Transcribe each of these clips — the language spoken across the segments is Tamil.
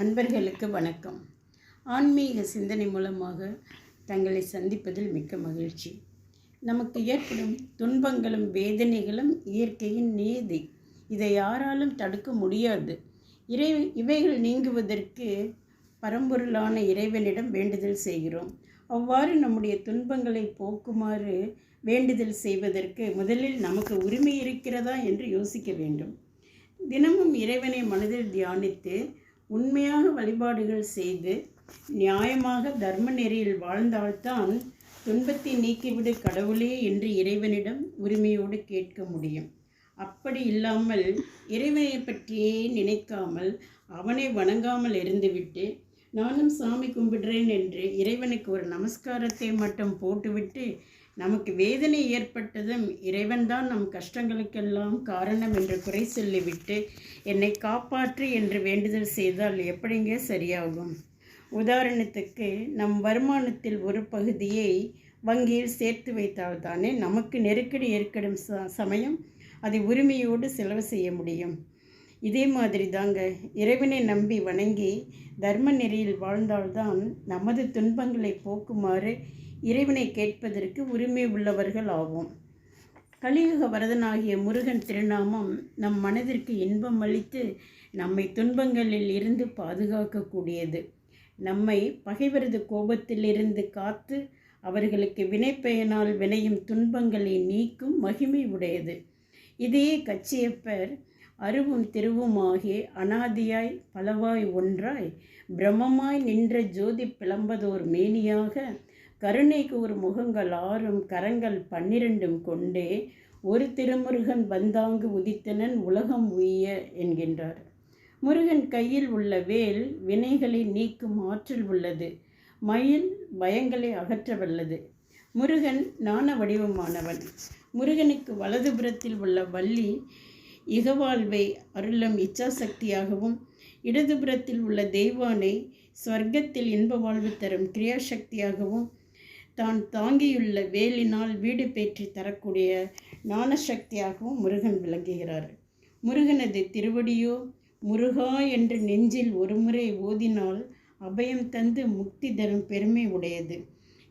அன்பர்களுக்கு வணக்கம். ஆன்மீக சிந்தனை மூலமாக தங்களை சந்திப்பதில் மிக்க மகிழ்ச்சி. நமக்கு ஏற்படும் துன்பங்களும் வேதனைகளும் இயற்கையின் நீதி. இதை யாராலும் தடுக்க முடியாது. இறை இவைகள் நீங்குவதற்கு பரம்பொருளான இறைவனிடம் வேண்டுதல் செய்கிறோம். அவ்வாறு நம்முடைய துன்பங்களை போக்குமாறு வேண்டுதல் செய்வதற்கு முதலில் நமக்கு உரிமை இருக்கிறதா என்று யோசிக்க வேண்டும். தினமும் இறைவனை மனதில் தியானித்து உண்மையாக வழிபாடுகள் செய்து நியாயமாக தர்ம நெறியில் வாழ்ந்தால்தான் துன்பத்தை நீக்கிவிடு கடவுளே என்று இறைவனிடம் உரிமையோடு கேட்க முடியும். அப்படி இல்லாமல் இறைவனை பற்றியே நினைக்காமல் அவனை வணங்காமல் இருந்துவிட்டு நானும் சாமி கும்பிடுறேன் என்று இறைவனுக்கு ஒரு நமஸ்காரத்தை மட்டும் போட்டுவிட்டு நமக்கு வேதனை ஏற்பட்டதும் இறைவன்தான் நம் கஷ்டங்களுக்கெல்லாம் காரணம் என்று குறை சொல்லிவிட்டு என்னை காப்பாற்று என்று வேண்டுதல் செய்தால் எப்படிங்க சரியாகும்? உதாரணத்துக்கு நம் வருமானத்தில் ஒரு பகுதியை வங்கியில் சேர்த்து வைத்தால் தானே நமக்கு நெருக்கடி ஏற்படும் ச சமயம் அதை உரிமையோடு செலவு செய்ய முடியும். இதே மாதிரி தாங்க இறைவனை நம்பி வணங்கி தர்ம நெறியில் வாழ்ந்தால்தான் நமது துன்பங்களை போக்குமாறு இறைவனை கேட்பதற்கு உரிமை உள்ளவர்கள் ஆவோம். கலியுக வரதனாகிய முருகன் திருநாமம் நம் மனதிற்கு இன்பம் அளித்து நம்மை துன்பங்களில் இருந்து பாதுகாக்கக்கூடியது. நம்மை பகைவரது கோபத்திலிருந்து காத்து அவர்களுக்கு வினைப்பயனால் வினையும் துன்பங்களை நீக்கும் மகிமை உடையது. இதையே கச்சியப்பர் அருவும் திருவுமாகி அனாதியாய் பலவாய் ஒன்றாய் பிரம்மமாய் நின்ற ஜோதி பிளம்பதோர் மேனியாக கருணை கூறும் முகங்கள் ஆறும் கரங்கள் பன்னிரண்டும் கொண்டே ஒரு திருமுருகன் வந்தாங்கு உதித்தனன் உலகம் உய்ய என்கின்றார். முருகன் கையில் உள்ள வேல் வினைகளை நீக்கும் ஆற்றல் உள்ளது. மயில் பயங்களை அகற்ற வல்லது. முருகன் நாண வடிவமானவன். முருகனுக்கு வலதுபுறத்தில் உள்ள வள்ளி இகவாழ்வை அருளும் இச்சாசக்தியாகவும் இடதுபுறத்தில் உள்ள தெய்வானை ஸ்வர்க்கத்தில் இன்ப வாழ்வு தரும் கிரியாசக்தியாகவும் தான் தாங்கியுள்ள வேலினால் வீடு பேற்றி தரக்கூடிய ஞானசக்தியாகவும் முருகன் விளங்குகிறார். முருகனது திருவடியோ முருகா என்று நெஞ்சில் ஒருமுறை ஓதினால் அபயம் தந்து முக்தி தரும் பெருமை உடையது.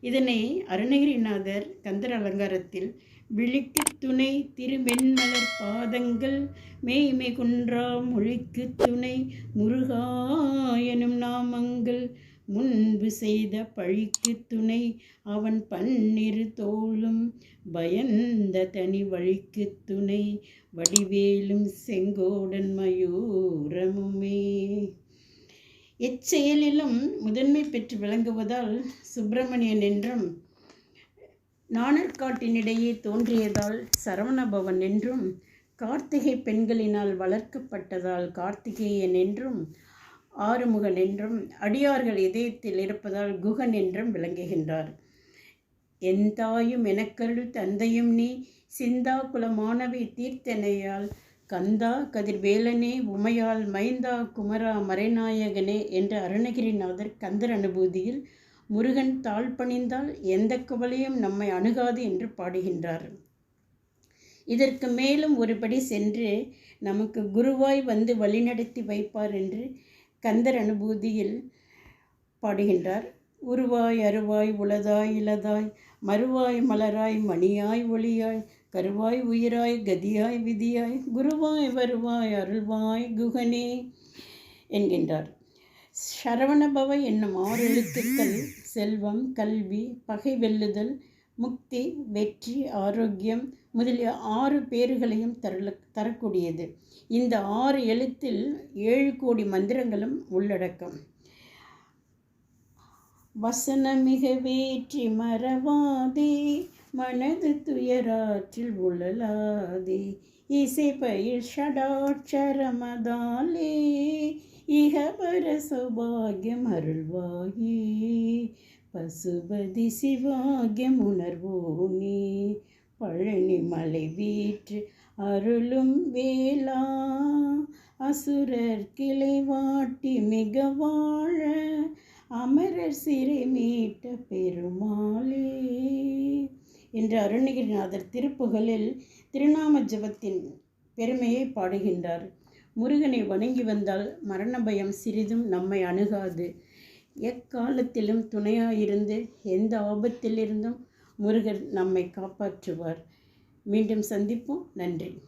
இதனை அருணகிரிநாதர் கந்தர் அலங்காரத்தில் விழிக்கு துணை திருவெண்மலர் பாதங்கள் மேய்மை குன்றா மொழிக்கு துணை முருகா எனும் நாமங்கள் முன்பு செய்த பழிக்கு துணை அவன் பன்னிரு தோளும் பயந்த தனி வழிக்கு துணை வடிவேலும் செங்கோடன் மயூரமுமே. எச்செயலிலும் முதன்மை பெற்று விளங்குவதால் சுப்பிரமணியன் என்றும் நாணற்காட்டினிடையே தோன்றியதால் சரவணபவன் என்றும் கார்த்திகை பெண்களினால் வளர்க்கப்பட்டதால் கார்த்திகேயன் என்றும் ஆறுமுகன் என்றும் அடியார்கள் இதயத்தில் இருப்பதால் குகன் என்றும் விளங்குகின்றார். என் தாயும் எனக்கருள் தந்தையும் நீ சிந்தா குலமானவை தீர்த்தனையால் கந்தா கதிர்வேலனே உமையால் மைந்தா குமரா மறைநாயகனே என்ற அருணகிரிநாதர் கந்தர் அனுபூதியில் முருகன் தாழ் பணிந்தால் எந்த கவலையும் நம்மை அணுகாது என்று பாடுகின்றார். இதற்கு மேலும் ஒருபடி சென்று நமக்கு குருவாய் வந்து வழிநடத்தி வைப்பார் என்று கந்தர் அனுபூதியில் பாடுகின்றார். உருவாய் அருவாய் உளதாய் இலதாய் மறுவாய் மலராய் மணியாய் ஒளியாய் கருவாய் உயிராய் கதியாய் விதியாய் குருவாய் வருவாய் அருள்வாய் குகனே என்கின்றார். சரவணபவ என்னும் ஆறு எழுத்துக்கள் செல்வம் கல்வி பகை வெல்லுதல் முக்தி வெற்றி ஆரோக்கியம் முதலிய ஆறு பேறுகளையும் தரல தரக்கூடியது. இந்த ஆறு எழுத்தில் ஏழு கோடி மந்திரங்களும் உள்ளடக்கம். வசனமிக வேற்றி மறவாதே மனது துயராற்றில் உழலாதே இசை பயில் ஷடாட்சரமதாலே இகபர சௌபாகியம் அருள்வாயே. பசுபதி சிவாகியம் உணர்வோனே பழனி மலை வீற்று அருளும் வேளா அசுரர் கிளை வாட்டி மிக வாழ அமரர் சிறை மீட்ட பெருமாளே. என்று அருணகிரிநாதர் திருப்புகழில் திருநாம ஜபத்தின் பெருமையை பாடுகின்றார். முருகனை வணங்கி வந்தால் மரண பயம் சிறிதும் நம்மை அணுகாது. எக்காலத்திலும் துணையாயிருந்து எந்த ஆபத்திலிருந்தும் முருகர் நம்மை காப்பாற்றுவார். மீண்டும் சந்திப்போம். நன்றி.